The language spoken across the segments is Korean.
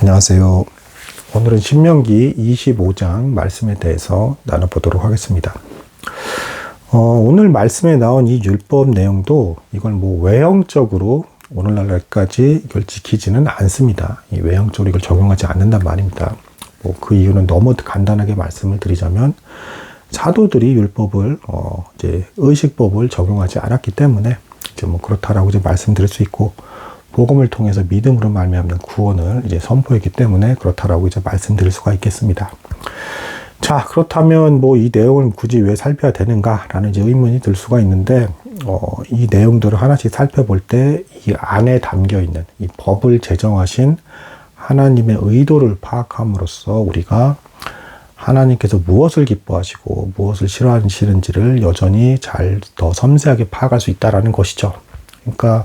안녕하세요. 오늘은 신명기 25장 말씀에 대해서 나눠보도록 하겠습니다. 어, 오늘 말씀에 나온 이 율법 내용도 이걸 뭐 외형적으로 오늘날까지 이걸 지키지는 않습니다. 이 외형적으로 이걸 적용하지 않는단 말입니다. 뭐 그 이유는 너무 간단하게 말씀을 드리자면 사도들이 율법을 어, 이제 의식법을 적용하지 않았기 때문에 이제 뭐 그렇다라고 이제 말씀드릴 수 있고 복음을 통해서 믿음으로 말미암는 구원을 이제 선포했기 때문에 그렇다라고 이제 말씀드릴 수가 있겠습니다. 자, 그렇다면 뭐 이 내용을 굳이 왜 살펴야 되는가라는 이제 의문이 들 수가 있는데, 어, 이 내용들을 하나씩 살펴볼 때 이 안에 담겨 있는 이 법을 제정하신 하나님의 의도를 파악함으로써 우리가 하나님께서 무엇을 기뻐하시고 무엇을 싫어하시는지를 여전히 잘 더 섬세하게 파악할 수 있다라는 것이죠. 그러니까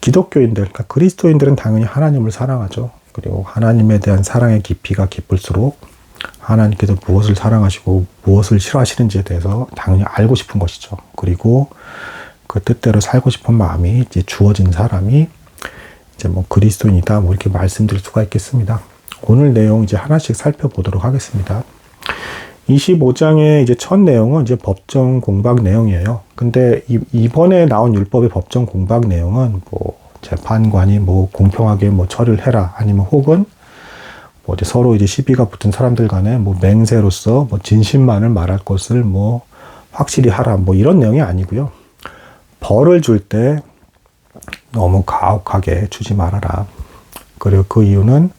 기독교인들, 그러니까 그리스도인들은 당연히 하나님을 사랑하죠. 그리고 하나님에 대한 사랑의 깊이가 깊을수록 하나님께서 무엇을 사랑하시고 무엇을 싫어하시는지에 대해서 당연히 알고 싶은 것이죠. 그리고 그 뜻대로 살고 싶은 마음이 이제 주어진 사람이 이제 뭐 그리스도인이다 뭐 이렇게 말씀드릴 수가 있겠습니다. 오늘 내용 이제 하나씩 살펴보도록 하겠습니다. 25장의 이제 첫 내용은 이제 법정 공박 내용이에요. 근데 이, 번에 나온 율법의 법정 공박 내용은 뭐 재판관이 뭐 공평하게 뭐 처리를 해라 아니면 혹은 뭐 이제 서로 이제 시비가 붙은 사람들 간에 뭐 맹세로서 뭐 진실만을 말할 것을 뭐 확실히 하라 뭐 이런 내용이 아니고요. 벌을 줄 때 너무 가혹하게 주지 말아라. 그리고 그 이유는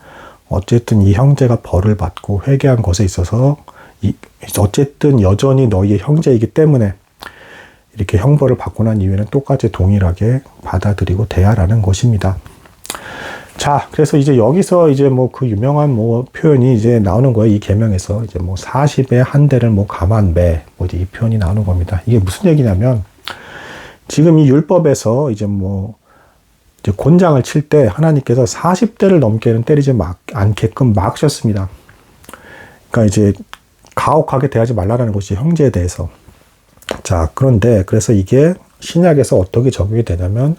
어쨌든 이 형제가 벌을 받고 회개한 것에 있어서 이, 어쨌든 여전히 너희의 형제이기 때문에 이렇게 형벌을 받고 난 이후에는 똑같이 동일하게 받아들이고 대하라는 것입니다. 자, 그래서 이제 여기서 이제 뭐 그 유명한 뭐 표현이 이제 나오는 거예요. 이 계명에서 이제 뭐 40에 한 대를 뭐 가만 매. 뭐 이제 이 표현이 나오는 겁니다. 이게 무슨 얘기냐면 지금 이 율법에서 이제 뭐 이제 곤장을 칠 때 하나님께서 40대를 넘게는 때리지 않게끔 막으셨습니다. 그러니까 이제 가혹하게 대하지 말라는 것이 형제에 대해서. 자, 그런데 그래서 이게 신약에서 어떻게 적용이 되냐면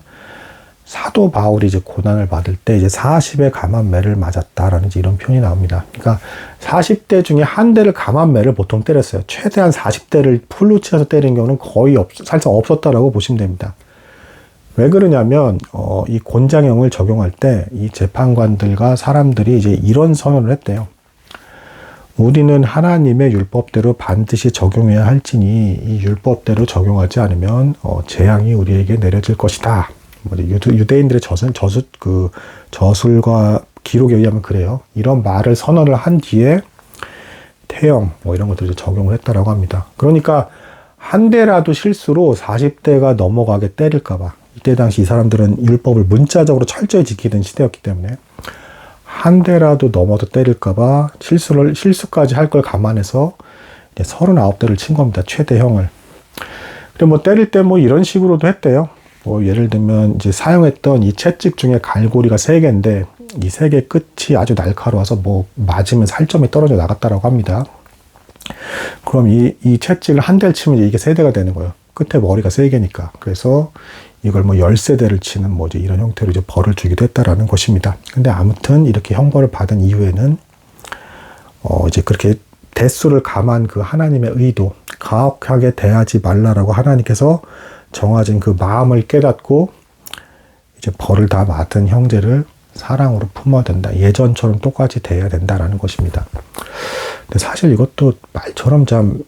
사도 바울이 이제 고난을 받을 때 이제 40의 감한매를 맞았다라는 이런 표현이 나옵니다. 그러니까 40대 중에 한 대를 감한매를 보통 때렸어요. 최대한 40대를 풀로 치어서 때리는 경우는 거의 없, 살짝 없었다라고 보시면 됩니다. 왜 그러냐면 어, 이 곤장형을 적용할 때 이 재판관들과 사람들이 이제 이런 선언을 했대요. 우리는 하나님의 율법대로 반드시 적용해야 할지니 이 율법대로 적용하지 않으면 어, 재앙이 우리에게 내려질 것이다. 뭐 유대인들의 저술, 저술, 그 저술과 기록에 의하면 그래요. 이런 말을 선언을 한 뒤에 태형 뭐 이런 것들을 적용을 했다라고 합니다. 그러니까 한 대라도 실수로 40대가 넘어가게 때릴까봐 이때 당시 이 사람들은 율법을 문자적으로 철저히 지키던 시대였기 때문에 한 대라도 넘어도 때릴까봐 실수를, 실수까지 할 걸 감안해서 39대를 친 겁니다. 최대형을. 그리고 뭐 때릴 때 뭐 이런 식으로도 했대요. 뭐 예를 들면 이제 사용했던 이 채찍 중에 갈고리가 세 개인데 이 세 개 끝이 아주 날카로워서 뭐 맞으면 살점이 떨어져 나갔다라고 합니다. 그럼 이, 이 채찍을 한 대를 치면 이게 세 대가 되는 거예요. 끝에 머리가 세 개니까. 그래서 이걸 뭐 열세대를 치는 뭐지 이런 형태로 이제 벌을 주기도 했다라는 것입니다. 근데 아무튼 이렇게 형벌을 받은 이후에는 어 이제 그렇게 대수를 감한 그 하나님의 의도, 가혹하게 대하지 말라라고 하나님께서 정하신 그 마음을 깨닫고 이제 벌을 다 맡은 형제를 사랑으로 품어야 된다. 예전처럼 똑같이 대해야 된다라는 것입니다. 근데 사실 이것도 말처럼 참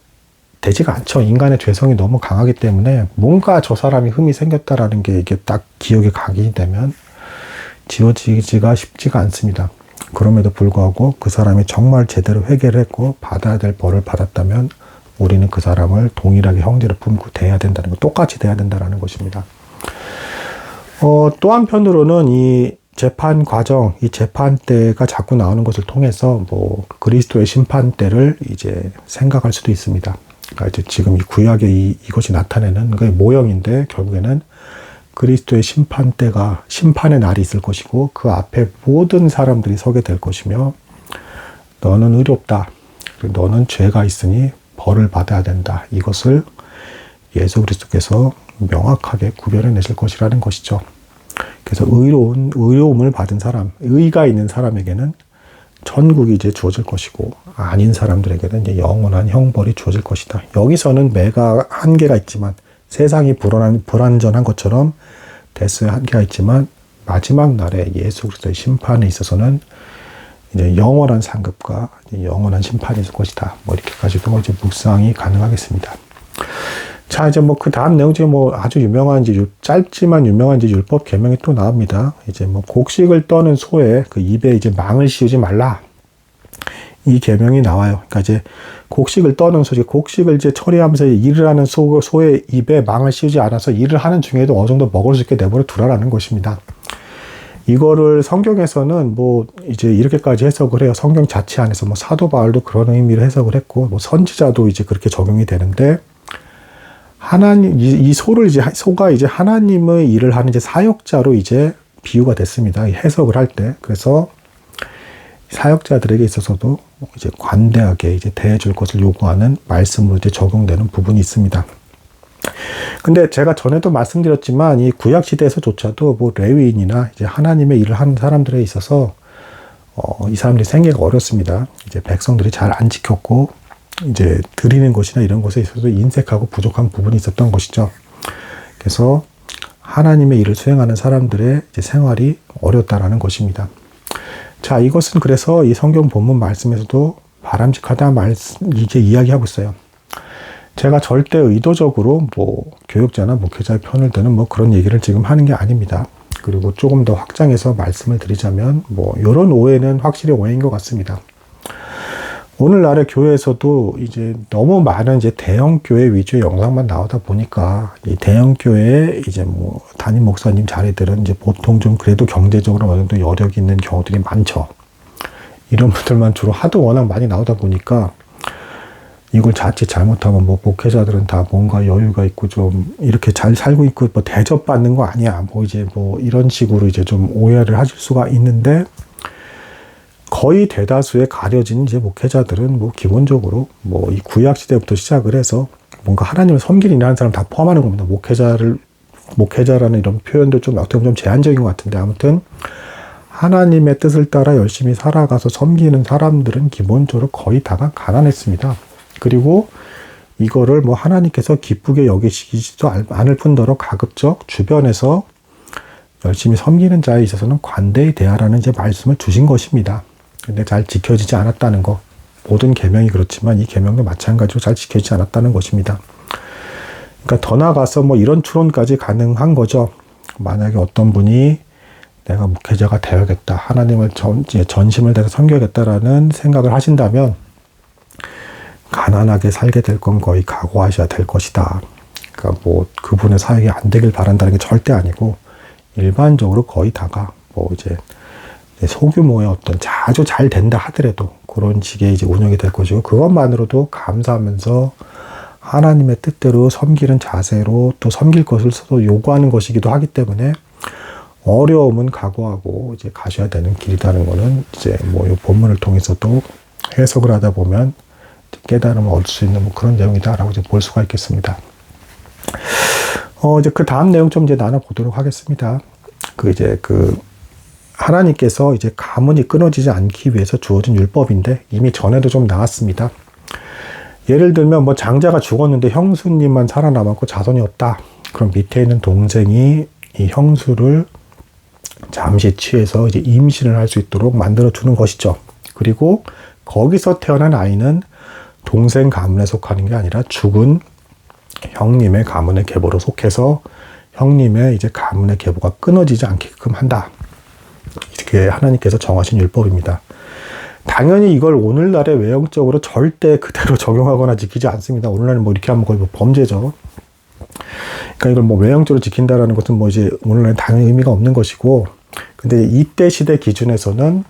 되지가 않죠. 인간의 죄성이 너무 강하기 때문에 뭔가 저 사람이 흠이 생겼다라는 게 이게 딱 기억에 각인이 되면 지워지기가 쉽지가 않습니다. 그럼에도 불구하고 그 사람이 정말 제대로 회개를 했고 받아야 될 벌을 받았다면 우리는 그 사람을 동일하게 형제를 품고 대해야 된다는 거, 똑같이 대해야 된다는 것입니다. 어, 또 한편으로는 이 재판 과정, 이 재판 때가 자꾸 나오는 것을 통해서 뭐 그리스도의 심판 때를 이제 생각할 수도 있습니다. 그러니까 이제 지금 이 구약의 이, 이것이 나타내는 그 모형인데 결국에는 그리스도의 심판 때가 심판의 날이 있을 것이고 그 앞에 모든 사람들이 서게 될 것이며 너는 의롭다. 너는 죄가 있으니 벌을 받아야 된다. 이것을 예수 그리스도께서 명확하게 구별해 내실 것이라는 것이죠. 그래서 의로운 의로움을 받은 사람, 의가 있는 사람에게는 천국이 이제 주어질 것이고 아닌 사람들에게는 이제 영원한 형벌이 주어질 것이다. 여기서는 매가 한계가 있지만 세상이 불안 불안전한 것처럼 대수의 한계가 있지만 마지막 날에 예수 그리스도의 심판에 있어서는 이제 영원한 상급과 영원한 심판이 있을 것이다. 뭐 이렇게까지도 이제 묵상이 가능하겠습니다. 자 이제 뭐 그 다음 내용 중에 뭐 아주 유명한 이제 율- 짧지만 유명한 이제 율법 계명이 또 나옵니다. 이제 뭐 곡식을 떠는 소에 그 입에 이제 망을 씌우지 말라. 이 계명이 나와요. 그러니까 이제 곡식을 떠는 소, 이제 곡식을 이제 처리하면서 일을 하는 소, 소의 입에 망을 씌우지 않아서 일을 하는 중에도 어느 정도 먹을 수 있게 내버려 두라라는 것입니다. 이거를 성경에서는 뭐 이제 이렇게까지 해석을 해요. 성경 자체 안에서 뭐 사도 바울도 그런 의미로 해석을 했고 뭐 선지자도 이제 그렇게 적용이 되는데 하나님 이, 이 소를 이제 소가 이제 하나님의 일을 하는 이제 사역자로 이제 비유가 됐습니다. 이 해석을 할 때 그래서 사역자들에게 있어서도 이제 관대하게 이제 대해줄 것을 요구하는 말씀으로 이제 적용되는 부분이 있습니다. 근데 제가 전에도 말씀드렸지만 이 구약 시대에서조차도 뭐 레위인이나 이제 하나님의 일을 하는 사람들에 있어서 어, 이 사람들이 생계가 어렵습니다. 이제 백성들이 잘 안 지켰고 이제 드리는 것이나 이런 것에 있어서 인색하고 부족한 부분이 있었던 것이죠. 그래서 하나님의 일을 수행하는 사람들의 생활이 어렵다라는 것입니다. 자, 이것은 그래서 이 성경 본문 말씀에서도 바람직하다 말씀 이제 이야기하고 있어요. 제가 절대 의도적으로 뭐 교육자나 목회자의 편을 드는 뭐 그런 얘기를 지금 하는 게 아닙니다. 그리고 조금 더 확장해서 말씀을 드리자면 뭐 이런 오해는 확실히 오해인 것 같습니다. 오늘날의 교회에서도 이제 너무 많은 이제 대형 교회 위주의 영상만 나오다 보니까 이 대형 교회에 이제 뭐 담임 목사님 자리들은 이제 보통 좀 그래도 경제적으로 어느 정도 여력이 있는 경우들이 많죠. 이런 분들만 주로 하도 워낙 많이 나오다 보니까 이걸 자칫 잘못하면 뭐 목회자들은 다 뭔가 여유가 있고 좀 이렇게 잘 살고 있고 뭐 대접받는 거 아니야. 뭐 이제 뭐 이런 식으로 이제 좀 오해를 하실 수가 있는데 거의 대다수의 가려진 이제 목회자들은 뭐 기본적으로 뭐 이 구약 시대부터 시작을 해서 뭔가 하나님을 섬기는 일하는 사람 다 포함하는 겁니다. 목회자를 목회자라는 이런 표현도 좀 어떻게 보면 좀 제한적인 것 같은데 아무튼 하나님의 뜻을 따라 열심히 살아가서 섬기는 사람들은 기본적으로 거의 다가 가난했습니다. 그리고 이거를 뭐 하나님께서 기쁘게 여기시지도 않을 뿐더러 가급적 주변에서 열심히 섬기는 자에 있어서는 관대히 대하라는 이제 말씀을 주신 것입니다. 근데 잘 지켜지지 않았다는 거. 모든 계명이 그렇지만 이 계명도 마찬가지로 잘 지켜지지 않았다는 것입니다. 그러니까 더 나아가서 뭐 이런 추론까지 가능한 거죠. 만약에 어떤 분이 내가 목회자가 되어야겠다. 하나님을 전, 전심을 다해서 섬겨야겠다라는 생각을 하신다면 가난하게 살게 될 건 거의 각오하셔야 될 것이다. 그러니까 뭐 그분의 사역이 안 되길 바란다는 게 절대 아니고 일반적으로 거의 다가 뭐 이제 소규모의 어떤 아주 잘 된다 하더라도 그런 식의 이제 운영이 될 것이고 그것만으로도 감사하면서 하나님의 뜻대로 섬기는 자세로 또 섬길 것을 서로 요구하는 것이기도 하기 때문에 어려움은 각오하고 이제 가셔야 되는 길이라는 거는 이제 뭐 이 본문을 통해서도 해석을 하다 보면 깨달음을 얻을 수 있는 뭐 그런 내용이다라고 이제 볼 수가 있겠습니다. 어, 이제 그 다음 내용 좀 이제 나눠 보도록 하겠습니다. 그 이제 그 하나님께서 이제 가문이 끊어지지 않기 위해서 주어진 율법인데 이미 전에도 좀 나왔습니다. 예를 들면 뭐 장자가 죽었는데 형수님만 살아남았고 자손이 없다. 그럼 밑에 있는 동생이 이 형수를 잠시 취해서 이제 임신을 할 수 있도록 만들어 주는 것이죠. 그리고 거기서 태어난 아이는 동생 가문에 속하는 게 아니라 죽은 형님의 가문의 계보로 속해서 형님의 이제 가문의 계보가 끊어지지 않게끔 한다. 이렇게 하나님께서 정하신 율법입니다. 당연히 이걸 오늘날의 외형적으로 절대 그대로 적용하거나 지키지 않습니다. 오늘날은 뭐 이렇게 하면 거의 뭐 범죄죠. 그러니까 이걸 뭐 외형적으로 지킨다라는 것은 뭐 이제 오늘날은 당연히 의미가 없는 것이고, 근데 이때 시대 기준에서는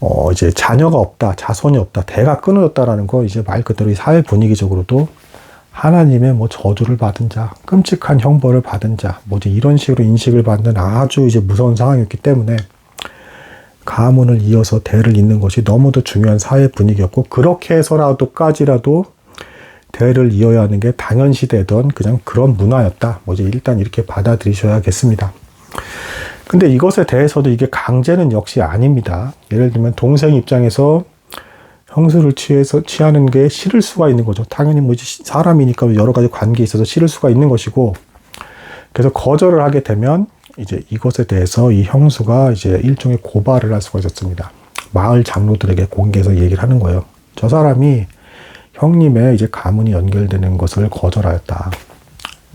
어 이제 자녀가 없다, 자손이 없다, 대가 끊어졌다라는 거 이제 말 그대로 이 사회 분위기적으로도 하나님의 뭐 저주를 받은 자, 끔찍한 형벌을 받은 자, 뭐 이제 이런 식으로 인식을 받는 아주 이제 무서운 상황이었기 때문에 가문을 이어서 대를 잇는 것이 너무도 중요한 사회 분위기였고 그렇게 해서라도까지라도 대를 이어야 하는 게 당연시되던 그냥 그런 문화였다. 뭐 이제 일단 이렇게 받아들이셔야겠습니다. 근데 이것에 대해서도 이게 강제는 역시 아닙니다. 예를 들면 동생 입장에서 형수를 취해서 취하는 게 싫을 수가 있는 거죠. 당연히 뭐 사람이니까 여러 가지 관계에 있어서 싫을 수가 있는 것이고 그래서 거절을 하게 되면 이제 이것에 대해서 이 형수가 이제 일종의 고발을 할 수가 있었습니다. 마을 장로들에게 공개해서 얘기를 하는 거예요. 저 사람이 형님의 이제 가문이 연결되는 것을 거절하였다.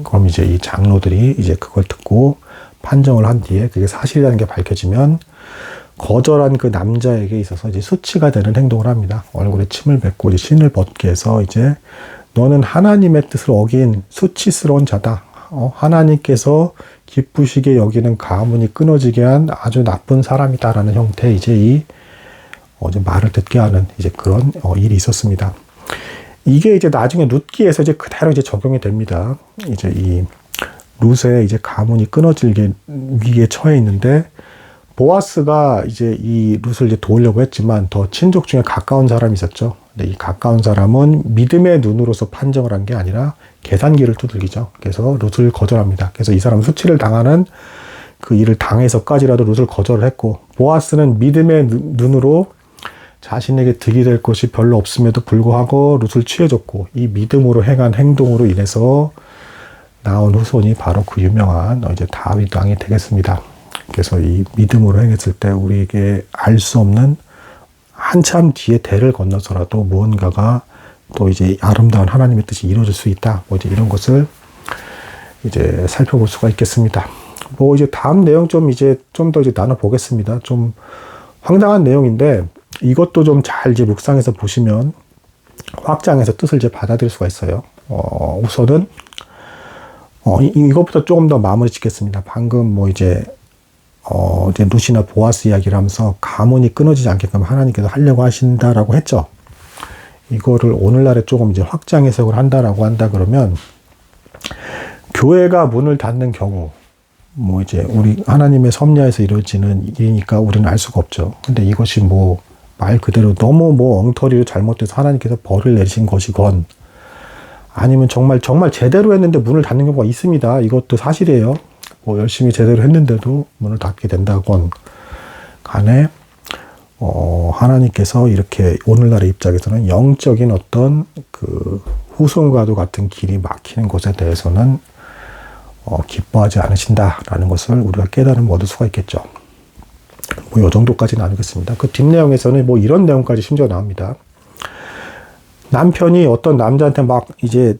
그럼 이제 이 장로들이 이제 그걸 듣고 판정을 한 뒤에 그게 사실이라는 게 밝혀지면 거절한 그 남자에게 있어서 이제 수치가 되는 행동을 합니다. 얼굴에 침을 뱉고 이제 신을 벗게 해서 이제 너는 하나님의 뜻을 어긴 수치스러운 자다. 어, 하나님께서 기쁘시게 여기는 가문이 끊어지게 한 아주 나쁜 사람이다라는 형태의 이제 이 어제 말을 듣게 하는 이제 그런 어, 일이 있었습니다. 이게 이제 나중에 룻기에서 이제 그대로 이제 적용이 됩니다. 이제 이 룻의 이제 가문이 끊어질 위기에 처해 있는데 보아스가 이제 이 룻을 이제 도우려고 했지만 더 친족 중에 가까운 사람이 있었죠. 근데 이 가까운 사람은 믿음의 눈으로서 판정을 한 게 아니라 계산기를 두들기죠. 그래서 룻을 거절합니다. 그래서 이 사람은 수치를 당하는 그 일을 당해서까지라도 룻을 거절을 했고 보아스는 믿음의 눈으로 자신에게 득이 될 것이 별로 없음에도 불구하고 룻을 취해줬고 이 믿음으로 행한 행동으로 인해서 나온 후손이 바로 그 유명한 이제 다윗 왕이 되겠습니다. 그래서 이 믿음으로 행했을 때 우리에게 알 수 없는 한참 뒤에 대를 건너서라도 무언가가 또 이제 아름다운 하나님의 뜻이 이루어질 수 있다. 뭐 이제 이런 것을 이제 살펴볼 수가 있겠습니다. 뭐 이제 다음 내용 좀 이제 좀 더 이제 나눠 보겠습니다. 좀 황당한 내용인데 이것도 좀 잘 이제 묵상해서 보시면 확장해서 뜻을 이제 받아들일 수가 있어요. 어, 우선은 어, 이, 이것부터 조금 더 마무리 짓겠습니다. 방금 뭐 이제 어, 이제 루시나 보아스 이야기를 하면서 가문이 끊어지지 않게끔 하나님께서 하려고 하신다라고 했죠. 이거를 오늘날에 조금 이제 확장 해석을 한다라고 한다 그러면 교회가 문을 닫는 경우 뭐 이제 우리 하나님의 섭리에서 이루어지는 일이니까 우리는 알 수가 없죠. 근데 이것이 뭐 말 그대로 너무 뭐 엉터리로 잘못돼서 하나님께서 벌을 내리신 것이건 아니면 정말 정말 제대로 했는데 문을 닫는 경우가 있습니다. 이것도 사실이에요. 뭐 열심히 제대로 했는데도 문을 닫게 된다건 간에 어, 하나님께서 이렇게 오늘날의 입장에서는 영적인 어떤 그 후손과도 같은 길이 막히는 것에 대해서는 어, 기뻐하지 않으신다라는 것을 우리가 깨달음 얻을 수가 있겠죠. 뭐, 요 정도까지 나누겠습니다. 그 뒷내용에서는 뭐 이런 내용까지 심지어 나옵니다. 남편이 어떤 남자한테 막 이제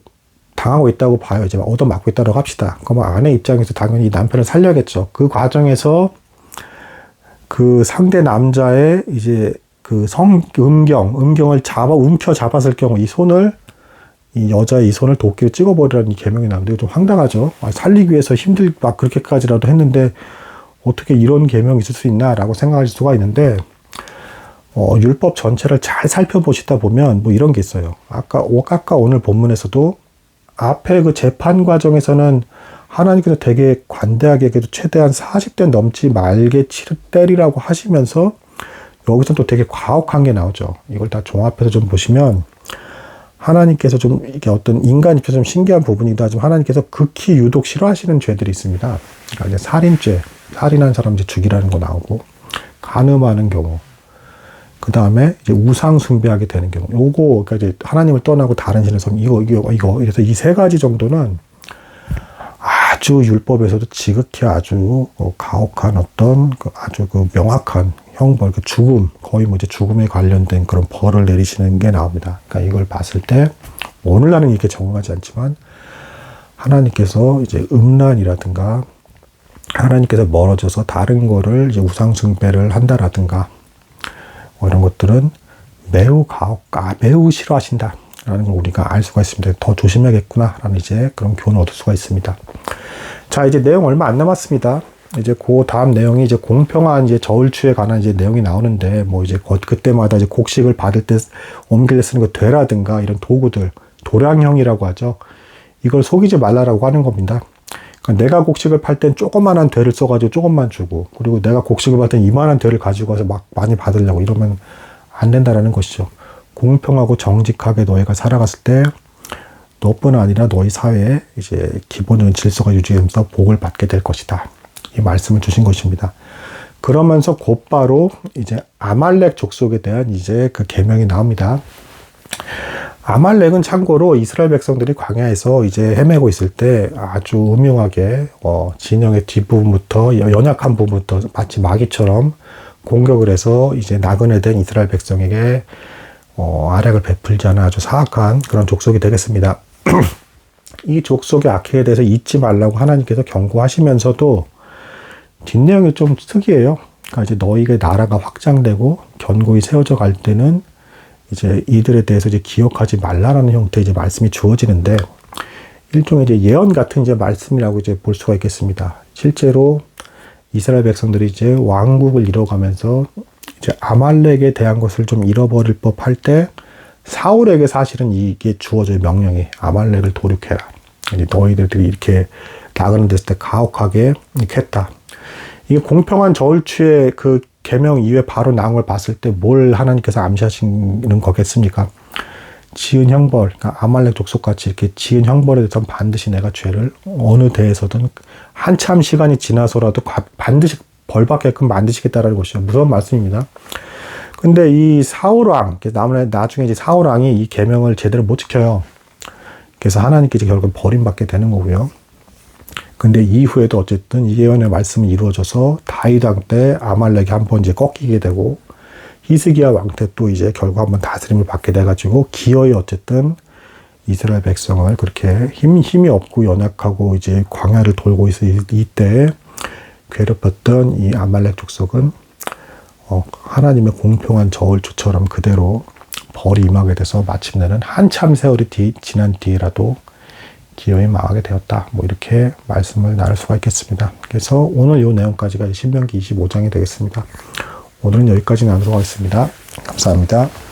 당하고 있다고 봐요. 이제 얻어맞고 있다고 합시다. 그럼 아내 입장에서 당연히 남편을 살려야겠죠. 그 과정에서 그 상대 남자의 이제 그 성, 음경, 음경을 잡아, 움켜 잡았을 경우 이 손을 이 여자의 이 손을 도끼로 찍어버리라는 이 계명이 나오는데 좀 황당하죠. 아, 살리기 위해서 힘들 막 그렇게까지라도 했는데 어떻게 이런 계명이 있을 수 있나라고 생각할 수가 있는데 어, 율법 전체를 잘 살펴보시다 보면 뭐 이런 게 있어요. 아까 아까 오늘 본문에서도 앞에 그 재판 과정에서는 하나님께서 되게 관대하게 그래도 최대한 40대 넘지 말게 치를 때리라고 하시면서 여기서 또 되게 과혹한 게 나오죠. 이걸 다 종합해서 좀 보시면 하나님께서 좀 이게 어떤 인간 입장에서 좀 신기한 부분이기도 하지만 하나님께서 극히 유독 싫어하시는 죄들이 있습니다. 그러니까 이제 살인죄, 살인한 사람 이제 죽이라는 거 나오고 간음하는 경우, 그 다음에 이제 우상 숭배하게 되는 경우, 요거 그러니까 이제 하나님을 떠나고 다른 신을 섬 이거 이거 이거 그래서 이 세 가지 정도는 아주 율법에서도 지극히 아주 어, 가혹한 어떤 그 아주 그 명확한 형벌, 그 죽음, 거의 뭐 이제 죽음에 관련된 그런 벌을 내리시는 게 나옵니다. 그러니까 이걸 봤을 때 오늘날은 이렇게 적응하지 않지만 하나님께서 이제 음란이라든가 하나님께서 멀어져서 다른 거를 이제 우상숭배를 한다라든가 뭐 이런 것들은 매우 가혹, 아, 매우 싫어하신다. 라는 걸 우리가 알 수가 있습니다. 더 조심해야겠구나. 라는 이제 그런 교훈을 얻을 수가 있습니다. 자, 이제 내용 얼마 안 남았습니다. 이제 그 다음 내용이 이제 공평한 이제 저울추에 관한 이제 내용이 나오는데 뭐 이제 그때마다 이제 곡식을 받을 때 옮길 때 쓰는 그 되라든가 이런 도구들 도량형이라고 하죠. 이걸 속이지 말라라고 하는 겁니다. 그러니까 내가 곡식을 팔 땐 조그만한 되를 써가지고 조금만 주고 그리고 내가 곡식을 받을 땐 이만한 되를 가지고 와서 막 많이 받으려고 이러면 안 된다라는 것이죠. 공평하고 정직하게 너희가 살아갔을 때 너뿐 아니라 너희 사회에 이제 기본적인 질서가 유지되면서 복을 받게 될 것이다. 이 말씀을 주신 것입니다. 그러면서 곧바로 이제 아말렉 족속에 대한 이제 그 계명이 나옵니다. 아말렉은 참고로 이스라엘 백성들이 광야에서 이제 헤매고 있을 때 아주 음흉하게 어, 진영의 뒷부분부터 연약한 부분부터 마치 마귀처럼 공격을 해서 이제 나그네 된 이스라엘 백성에게 어, 아렉을 베풀지 않은 아주 사악한 그런 족속이 되겠습니다. 이 족속의 악행에 대해서 잊지 말라고 하나님께서 경고하시면서도 뒷내용이 좀 특이해요. 그러니까 이제 너희의 나라가 확장되고 견고히 세워져 갈 때는 이제 이들에 대해서 이제 기억하지 말라라는 형태의 이제 말씀이 주어지는데 일종의 이제 예언 같은 이제 말씀이라고 이제 볼 수가 있겠습니다. 실제로 이스라엘 백성들이 이제 왕국을 이뤄가면서 이제 아말렉에 대한 것을 좀 잃어버릴 법할 때 사울에게 사실은 이게 주어져요 명령이 아말렉을 도륙해라. 이제 너희들이 이렇게 나가는 됐을 때 가혹하게 이렇게 했다. 이게 공평한 저울추의 그 계명 이후에 바로 나온 걸 봤을 때 뭘 하나님께서 암시하시는 거겠습니까? 지은 형벌, 그러니까 아말렉 족속같이 이렇게 지은 형벌에 대해서 반드시 내가 죄를 어느 대에서든 한참 시간이 지나서라도 가- 반드시 벌 받게끔 만드시겠다라는 것이죠. 무서운 말씀입니다. 근데 이 사울왕, 나중에 이제 사울왕이 이 계명을 제대로 못 지켜요. 그래서 하나님께 결국 버림받게 되는 거고요. 근데 이후에도 어쨌든 이 예언의 말씀이 이루어져서 왕때 아말렉이 한 번 이제 꺾이게 되고 히스기야 왕때 또 이제 결국 한번 다스림을 받게 돼가지고 기어이 어쨌든 이스라엘 백성을 그렇게 힘, 힘이 없고 연약하고 이제 광야를 돌고 있을 이때 괴롭혔던 이 아말렉 족속은 어, 하나님의 공평한 저울주처럼 그대로 벌이 임하게 돼서 마침내는 한참 세월이 뒤, 지난 뒤라도 기어이 망하게 되었다. 뭐 이렇게 말씀을 나눌 수가 있겠습니다. 그래서 오늘 이 내용까지가 신명기 25장이 되겠습니다. 오늘은 여기까지 나누도록 하겠습니다. 감사합니다.